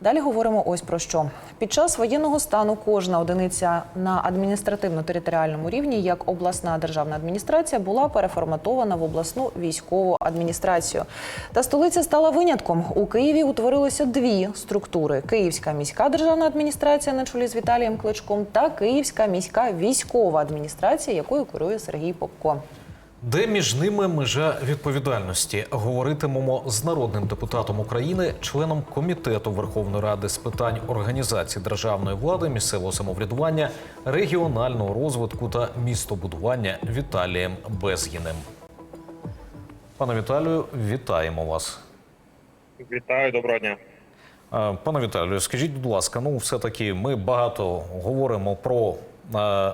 Далі говоримо ось про що. Під час воєнного стану кожна одиниця на адміністративно-територіальному рівні, як обласна державна адміністрація, була переформатована в обласну військову адміністрацію. Та столиця стала винятком. У Києві утворилося дві структури: Київська міська державна адміністрація на чолі з Віталієм Кличком та Київська міська військова адміністрація, якою керує Сергій Попко. Де між ними межа відповідальності? Говоритимемо з народним депутатом України, членом комітету Верховної Ради з питань організації державної влади, місцевого самоврядування, регіонального розвитку та містобудування Віталієм Безгіним. Пане Віталію, вітаємо вас. Вітаю, доброго дня. Е, Пане Віталію, скажіть, будь ласка, ну все-таки ми багато говоримо про е,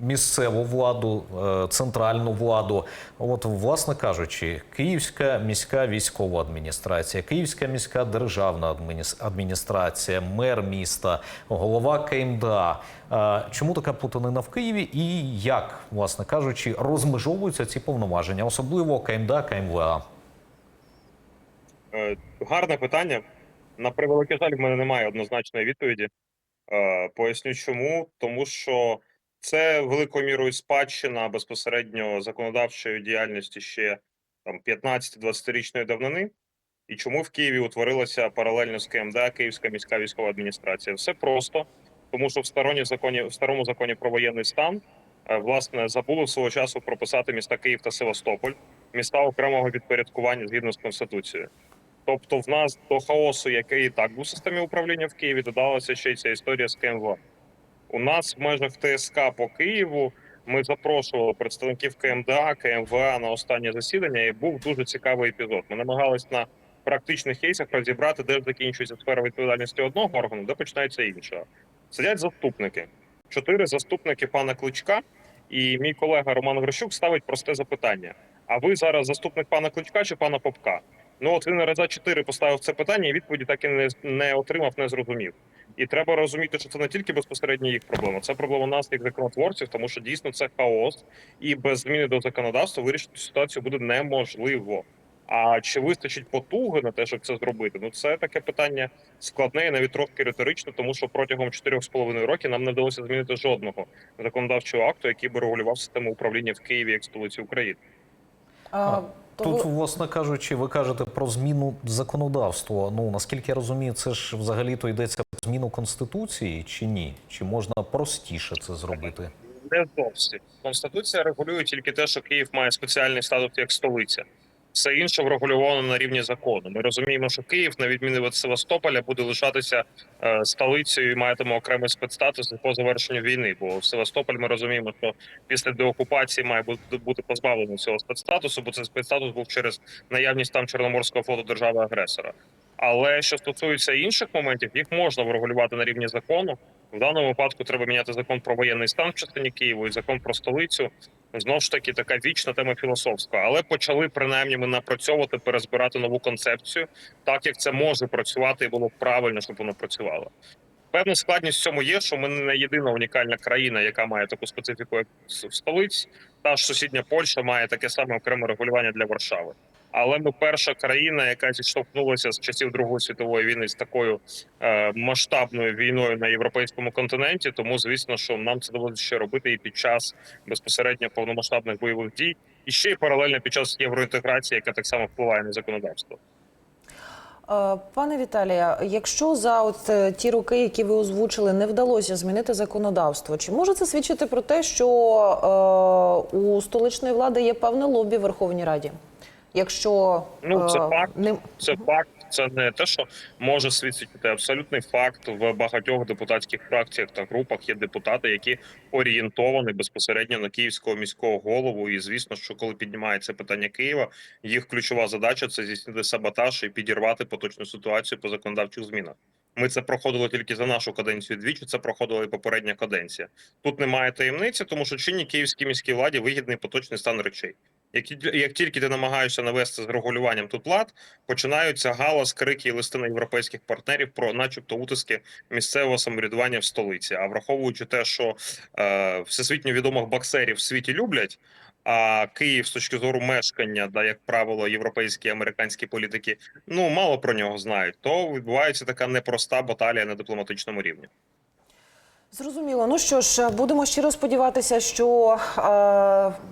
місцеву владу, е, центральну владу. От, власне кажучи, Київська міська військова адміністрація, Київська міська державна адміністрація, мер міста, голова КМДА. Е, Чому така плутанина в Києві і як, власне кажучи, розмежовуються ці повноваження, особливо КМДА, КМВА? Е, Гарне питання. На превеликий жаль, в мене немає однозначної відповіді. Поясню чому. Тому що це великою мірою спадщина безпосередньо законодавчої діяльності ще там 15-20-річної давнини. І чому в Києві утворилася паралельно з КМДА Київська міська військова адміністрація? Все просто, тому що в старому законі, в старому законі про воєнний стан е, власне забули свого часу прописати міста Київ та Севастополь, міста окремого підпорядкування згідно з конституцією. Тобто, в нас до хаосу, який і так був в системі управління в Києві, додалася ще й ця історія з КМВ. У нас в межах ТСК по Києву ми запрошували представників КМДА, КМВА на останнє засідання, і був дуже цікавий епізод. Ми намагались на практичних кейсах розібрати, де закінчується сфера відповідальності одного органу, де починається іншого. Сидять заступники, чотири заступники пана Кличка, і мій колега Роман Грищук ставить просте запитання: а ви зараз заступник пана Кличка чи пана Попка? Ну от він раза чотири поставив це питання, і відповіді так і не, не отримав, не зрозумів. І треба розуміти, що це не тільки безпосередньо їх проблема, це проблема нас, як законотворців, тому що дійсно це хаос, і без зміни до законодавства вирішити ситуацію буде неможливо. А чи вистачить потуги на те, щоб це зробити? Ну це таке питання складне і навіть трохи риторичне, тому що протягом 4,5 років нам не вдалося змінити жодного законодавчого акту, який би регулював систему управління в Києві як столиці України. А, Тут, власне кажучи, ви кажете про зміну законодавства. Ну наскільки я розумію, це ж взагалі то йдеться про зміну конституції чи ні? Чи можна простіше це зробити? Не зовсім конституція регулює тільки те, що Київ має спеціальний статус як столиця. Все інше врегульовано на рівні закону. Ми розуміємо, що Київ, на відміну від Севастополя, буде лишатися е, столицею і матиме окремий спецстатус по завершенню війни. Бо Севастополь ми розуміємо, що після деокупації має бути, позбавлений цього спецстатусу, бо цей спецстатус був через наявність там Чорноморського флоту держави агресора. Але що стосується інших моментів, їх можна врегулювати на рівні закону. В даному випадку треба міняти закон про воєнний стан в частині Києва і закон про столицю. Знову ж таки, така вічна тема філософська, але почали принаймні ми напрацьовувати, перезбирати нову концепцію, так як це може працювати, і було правильно, щоб воно працювало. Певна складність в цьому є, що ми не єдина унікальна країна, яка має таку специфіку, як столиць. Та ж сусідня Польща має таке саме окреме регулювання для Варшави. Але ми перша країна, яка зіштовхнулася з часів Другої світової війни з такою е, масштабною війною на європейському континенті. Тому, звісно, що нам це доводиться ще робити і під час безпосередньо повномасштабних бойових дій, і ще й паралельно під час євроінтеграції, яка так само впливає на законодавство. Е, Пане Віталія, якщо за от е, ті роки, які ви озвучили, не вдалося змінити законодавство, чи може це свідчити про те, що е, у столичної влади є певне лобі в Верховній Раді? Якщо Ну, це е, факт. не Це факт, це не те, що може свідчити абсолютний факт. В багатьох депутатських фракціях та групах є депутати, які орієнтовані безпосередньо на київського міського голову. І звісно, що коли піднімається питання Києва, їх ключова задача це здійснити саботаж і підірвати поточну ситуацію по законодавчих змінах. Ми це проходили тільки за нашу каденцію. Двічі це проходила і попередня каденція. Тут немає таємниці, тому що чинній київській міській владі вигідний поточний стан речей. Як, як тільки ти намагаєшся навести з регулюванням тут лад, починаються галас, крики і листи на європейських партнерів про, начебто, утиски місцевого самоврядування в столиці. А враховуючи те, що е, всесвітньо відомих боксерів в світі люблять. А Київ з точки зору мешкання, да, як правило, європейські американські політики ну мало про нього знають. То відбувається така непроста баталія на дипломатичному рівні. Зрозуміло. Ну що ж, будемо щиро сподіватися, що е,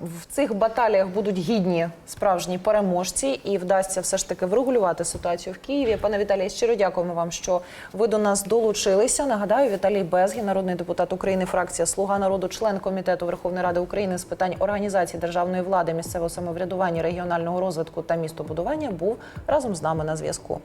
в цих баталіях будуть гідні справжні переможці, і вдасться все ж таки врегулювати ситуацію в Києві. Пане Віталій, щиро дякуємо вам, що ви до нас долучилися. Нагадаю, Віталій Безгін, народний депутат України, фракція Слуга народу, член комітету Верховної Ради України з питань організації державної влади, місцевого самоврядування, регіонального розвитку та містобудування, був разом з нами на зв'язку.